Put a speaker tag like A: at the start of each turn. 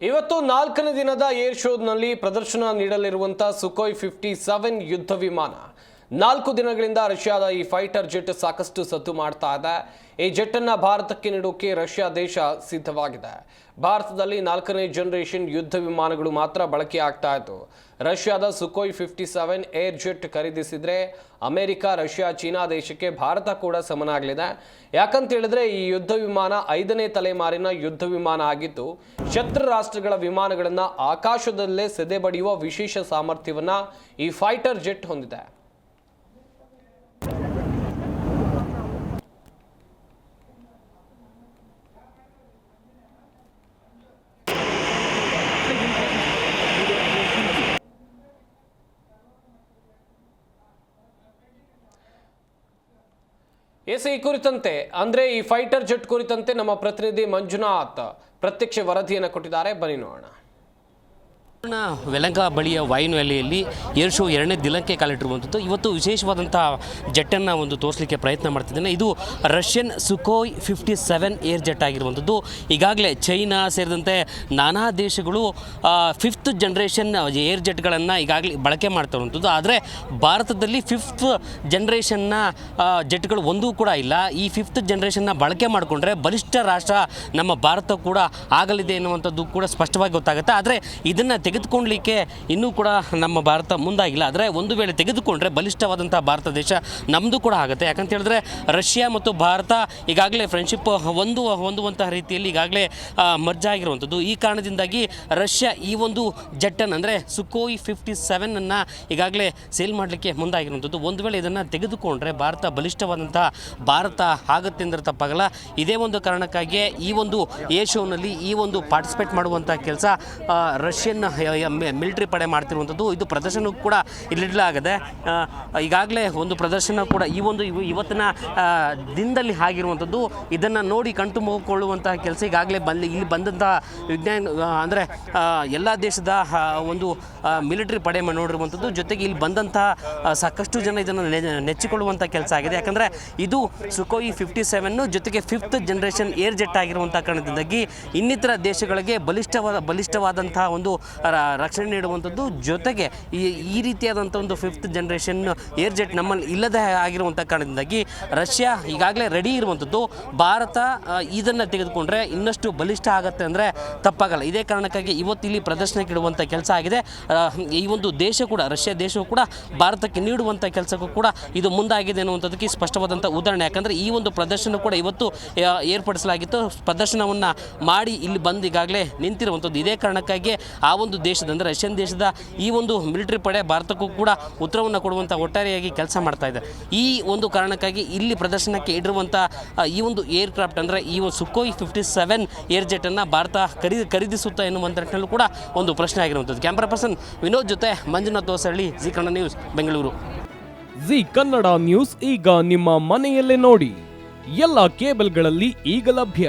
A: ಇವತ್ತು ನಾಲ್ಕನೇ ದಿನದ ಏರ್ ಶೋನಲ್ಲಿ ಪ್ರದರ್ಶನ ನೀಡಲಿರುವಂತಹ ಸುಕೋಯ್ ಫಿಫ್ಟಿ ಸೆವೆನ್ ಯುದ್ಧ ವಿಮಾನ. ನಾಲ್ಕು ದಿನಗಳಿಂದ ರಷ್ಯಾದ ಈ ಫೈಟರ್ ಜೆಟ್ ಸಾಕಷ್ಟು ಸದ್ದು ಮಾಡ್ತಾ ಇದೆ. ಈ ಜೆಟ್ಟನ್ನು ಭಾರತಕ್ಕೆ ನೀಡೋಕೆ ರಷ್ಯಾ ದೇಶ ಸಿದ್ಧವಾಗಿದೆ. ಭಾರತದಲ್ಲಿ ನಾಲ್ಕನೇ ಜನರೇಷನ್ ಯುದ್ಧ ವಿಮಾನಗಳು ಮಾತ್ರ ಬಳಕೆ ಆಗ್ತಾ ಇತ್ತು. ರಷ್ಯಾದ Sukhoi fifty seven air jet ಖರೀದಿಸಿದ್ರೆ America, Russia, China ದೇಶಕ್ಕೆ ಭಾರತ ಕೂಡ ಸಮನಾಗಲಿದೆ. ಯಾಕಂತ ಹೇಳಿದ್ರೆ ಈ ಯುದ್ಧ ವಿಮಾನ ಐದನೇ ತಲೆಮಾರಿನ ಯುದ್ಧ ವಿಮಾನ ಆಗಿದ್ದು ಶತ್ರು ರಾಷ್ಟ್ರಗಳ ವಿಮಾನಗಳನ್ನು ಆಕಾಶದಲ್ಲೇ ಸೆದೆಬಡಿಯುವ ವಿಶೇಷ ಸಾಮರ್ಥ್ಯವನ್ನ ಈ ಫೈಟರ್ ಜೆಟ್ ಹೊಂದಿದೆ. ಎಸ್ ಈ ಕುರಿತಂತೆ, ಅಂದ್ರೆ ಈ ಫೈಟರ್ ಜೆಟ್ ಕುರಿತಂತೆ ನಮ್ಮ ಪ್ರತಿನಿಧಿ ಮಂಜುನಾಥ್ ಪ್ರತ್ಯಕ್ಷ ವರದಿಯನ್ನು ಕೊಟ್ಟಿದ್ದಾರೆ. ಬನ್ನಿ ನೋಡೋಣ.
B: ವೆಲಂಗ ಬಳಿಯ ವ್ಯಾಲಿಯಲ್ಲಿ ಏರ್ ಶೋ ಎರಡನೇ ದಿನಕ್ಕೆ ಕಾಲಿಟ್ಟಿರುವಂಥದ್ದು. ಇವತ್ತು ವಿಶೇಷವಾದಂಥ ಜೆಟ್ಟನ್ನು ಒಂದು ತೋರಿಸಲಿಕ್ಕೆ ಪ್ರಯತ್ನ ಮಾಡ್ತಿದ್ದೇನೆ. ಇದು Russian Sukhoi fifty seven air jet ಆಗಿರುವಂಥದ್ದು. ಈಗಾಗಲೇ ಚೈನಾ ಸೇರಿದಂತೆ ನಾನಾ ದೇಶಗಳು ಫಿಫ್ತ್ ಜನ್ರೇಷನ್ ಏರ್ ಜೆಟ್ಗಳನ್ನು ಈಗಾಗಲೇ ಬಳಕೆ ಮಾಡ್ತಿರುವಂಥದ್ದು ಆದರೆ ಭಾರತದಲ್ಲಿ ಫಿಫ್ತ್ ಜನ್ರೇಷನ್ನ ಜೆಟ್ಗಳು ಒಂದೂ ಕೂಡ ಇಲ್ಲ. ಈ ಫಿಫ್ತ್ ಜನ್ರೇಷನ್ನ ಬಳಕೆ ಮಾಡಿಕೊಂಡ್ರೆ ಬಲಿಷ್ಠ ರಾಷ್ಟ್ರ ನಮ್ಮ ಭಾರತ ಕೂಡ ಆಗಲಿದೆ ಎನ್ನುವಂಥದ್ದು ಕೂಡ ಸ್ಪಷ್ಟವಾಗಿ ಗೊತ್ತಾಗುತ್ತೆ. ಆದರೆ ಇದನ್ನು ತೆಗೆದುಕೊಳ್ಳಲಿಕ್ಕೆ ಇನ್ನೂ ಕೂಡ ನಮ್ಮ ಭಾರತ ಮುಂದಾಗಿಲ್ಲ. ಆದರೆ ಒಂದು ವೇಳೆ ತೆಗೆದುಕೊಂಡ್ರೆ ಬಲಿಷ್ಠವಾದಂಥ ಭಾರತ ದೇಶ ನಮ್ಮದು ಕೂಡ ಆಗುತ್ತೆ. ಯಾಕಂತ ಹೇಳಿದ್ರೆ ರಷ್ಯಾ ಮತ್ತು ಭಾರತ ಈಗಾಗಲೇ ಫ್ರೆಂಡ್ಶಿಪ್ ಒಂದು, ಹೊಂದುವಂತಹ ರೀತಿಯಲ್ಲಿ ಈಗಾಗಲೇ ಮರ್ಜ್ ಆಗಿರುವಂಥದ್ದು. ಈ ಕಾರಣದಿಂದಾಗಿ ರಷ್ಯಾ ಈ ಒಂದು ಜೆಟ್ಟನ್ನು ಅಂದರೆ ಸುಕೋಯಿ ಫಿಫ್ಟಿ ಸೆವೆನನ್ನು ಈಗಾಗಲೇ ಸೇಲ್ ಮಾಡಲಿಕ್ಕೆ ಮುಂದಾಗಿರುವಂಥದ್ದು. ಒಂದು ವೇಳೆ ಇದನ್ನು ತೆಗೆದುಕೊಂಡ್ರೆ ಭಾರತ ಬಲಿಷ್ಠವಾದಂಥ ಭಾರತ ಆಗುತ್ತೆ ಅಂದ್ರೆ ತಪ್ಪಾಗಲ್ಲ. ಇದೇ ಒಂದು ಕಾರಣಕ್ಕಾಗಿಯೇ ಈ ಒಂದು ಏ ಶೋನಲ್ಲಿ ಈ ಒಂದು ಪಾರ್ಟಿಸಿಪೇಟ್ ಮಾಡುವಂಥ ಕೆಲಸ ರಷ್ಯನ್ ಮಿಲಿಟರಿ ಪಡೆ ಮಾಡ್ತಿರುವಂಥದ್ದು, ಇದು ಪ್ರದರ್ಶನ ಕೂಡ ಇಲ್ಲಿಡಲಾಗಿದೆ ಈಗಾಗಲೇ ಒಂದು ಪ್ರದರ್ಶನ ಕೂಡ ಈ ಒಂದು ಇವ- ಇವತ್ತಿನ ದಿನದಲ್ಲಿ ಆಗಿರುವಂಥದ್ದು, ಇದನ್ನು ನೋಡಿ ಕಣ್ತುಂಬಿಕೊಳ್ಳುವಂತಹ ಕೆಲಸ ಈಗಾಗಲೇ ಬಂದು, ಇಲ್ಲಿ ಬಂದಂತಹ ವಿಜ್ಞಾನ ಅಂದರೆ ಎಲ್ಲ ದೇಶದ ಒಂದು ಮಿಲಿಟರಿ ಪಡೆ ನೋಡಿರುವಂಥದ್ದು, ಜೊತೆಗೆ ಇಲ್ಲಿ ಬಂದಂತಹ ಸಾಕಷ್ಟು ಜನ ಇದನ್ನು ನೆಚ್ಚಿಕೊಳ್ಳುವಂಥ ಕೆಲಸ ಆಗಿದೆ. ಯಾಕಂದರೆ, ಇದು ಸುಕೋಯಿ ಫಿಫ್ಟಿ ಸೆವೆನ್ನು ಜೊತೆಗೆ ಫಿಫ್ತ್ ಜನ್ರೇಷನ್ ಏರ್ ಜೆಟ್ ಆಗಿರುವಂಥ ಕಾರಣದಿಂದಾಗಿ, ಇನ್ನಿತರ ದೇಶಗಳಿಗೆ ಬಲಿಷ್ಠವಾದ ಬಲಿಷ್ಠವಾದಂತಹ ಒಂದು ರಕ್ಷಣೆ ನೀಡುವಂಥದ್ದು ಜೊತೆಗೆ ಈ ಈ ರೀತಿಯಾದಂಥ ಒಂದು ಫಿಫ್ತ್ ಜನ್ರೇಷನ್ ಏರ್ ಜೆಟ್ ನಮ್ಮಲ್ಲಿ ಇಲ್ಲದೆ ಆಗಿರುವಂಥ ಕಾರಣದಿಂದಾಗಿ ರಷ್ಯಾ ಈಗಾಗಲೇ ರೆಡಿ ಇರುವಂಥದ್ದು. ಭಾರತ ಇದನ್ನು ತೆಗೆದುಕೊಂಡ್ರೆ ಇನ್ನಷ್ಟು ಬಲಿಷ್ಠ ಆಗುತ್ತೆ ಅಂದರೆ ತಪ್ಪಾಗಲ್ಲ. ಇದೇ ಕಾರಣಕ್ಕಾಗಿ ಇವತ್ತು ಇಲ್ಲಿ ಪ್ರದರ್ಶನಕ್ಕೆ ಇಡುವಂಥ ಕೆಲಸ ಆಗಿದೆ. ಈ ಒಂದು ದೇಶ ಕೂಡ, ರಷ್ಯಾ ದೇಶವು ಕೂಡ ಭಾರತಕ್ಕೆ ನೀಡುವಂಥ ಕೆಲಸಕ್ಕೂ ಕೂಡ ಇದು ಮುಂದಾಗಿದೆ ಅನ್ನುವಂಥದ್ದಕ್ಕೆ ಸ್ಪಷ್ಟವಾದಂಥ ಉದಾಹರಣೆ. ಯಾಕಂದರೆ ಈ ಒಂದು ಪ್ರದರ್ಶನ ಕೂಡ ಇವತ್ತು ಏರ್ಪಡಿಸಲಾಗಿತ್ತು. ಪ್ರದರ್ಶನವನ್ನು ಮಾಡಿ ಇಲ್ಲಿ ಬಂದು ಈಗಾಗಲೇ ನಿಂತಿರುವಂಥದ್ದು. ಇದೇ ಕಾರಣಕ್ಕಾಗಿ ಆ ಒಂದು ದೇಶದ ಅಂದರೆ ರಷ್ಯನ್ ದೇಶದ ಈ ಒಂದು ಮಿಲಿಟರಿ ಪಡೆ ಭಾರತಕ್ಕೂ ಕೂಡ ಉತ್ತರವನ್ನು ಕೊಡುವಂಥ ಒಟ್ಟಾರೆಯಾಗಿ ಕೆಲಸ ಮಾಡ್ತಾ ಇದೆ. ಈ ಒಂದು ಕಾರಣಕ್ಕಾಗಿ ಇಲ್ಲಿ ಪ್ರದರ್ಶನಕ್ಕೆ ಇಡಿರುವಂಥ ಈ ಒಂದು ಏರ್ ಕ್ರಾಫ್ಟ್ ಅಂದರೆ ಈ ಒಂದು ಸುಕೋಯ್ ಫಿಫ್ಟಿ ಸೆವೆನ್ ಏರ್ ಜೆಟನ್ನು ಭಾರತ ಖರೀದಿ, ಖರೀದಿಸುತ್ತಾ ಎನ್ನುವಂಥ ಕೂಡ ಒಂದು ಪ್ರಶ್ನೆ ಆಗಿರುವಂಥದ್ದು. ಕ್ಯಾಮ್ರಾ ಪರ್ಸನ್ ವಿನೋದ್ ಜೊತೆ Manjunath Hosalli, Zee Kannada news, Bengaluru.
C: Zee Kannada news ಈಗ ನಿಮ್ಮ ಮನೆಯಲ್ಲೇ ನೋಡಿ. ಎಲ್ಲ ಕೇಬಲ್ಗಳಲ್ಲಿ ಈಗ ಲಭ್ಯ.